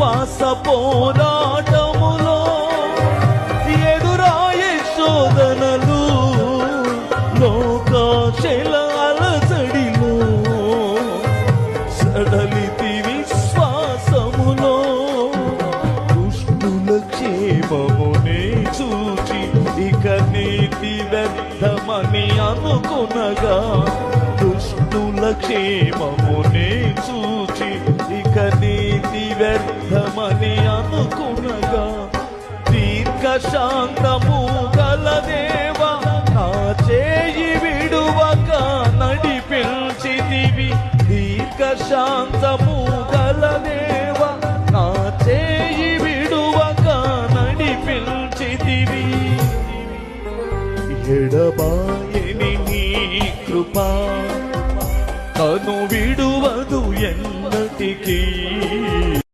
విశ్వాస పోరాటములో ఎదురాయే శోధనలు లోకాశల అలసడిలో సడలితి విశ్వాసములో దుష్టుల క్షేమమునే చూచి ఇక నీతి వ్యర్థమని అనుకునగా దుష్టుల క్షేమమునే చూచి వ్యర్థమని అనుకునగా దీర్ఘశాంతము గలదేవ నా చేయి విడువక నడిపించితివి. దీర్ఘశాంతము గలదేవ నా చేయి విడువక నడిపించితివి. ఎడబాయని నీ కృపా తను విడువదు ఎన్నటికీ.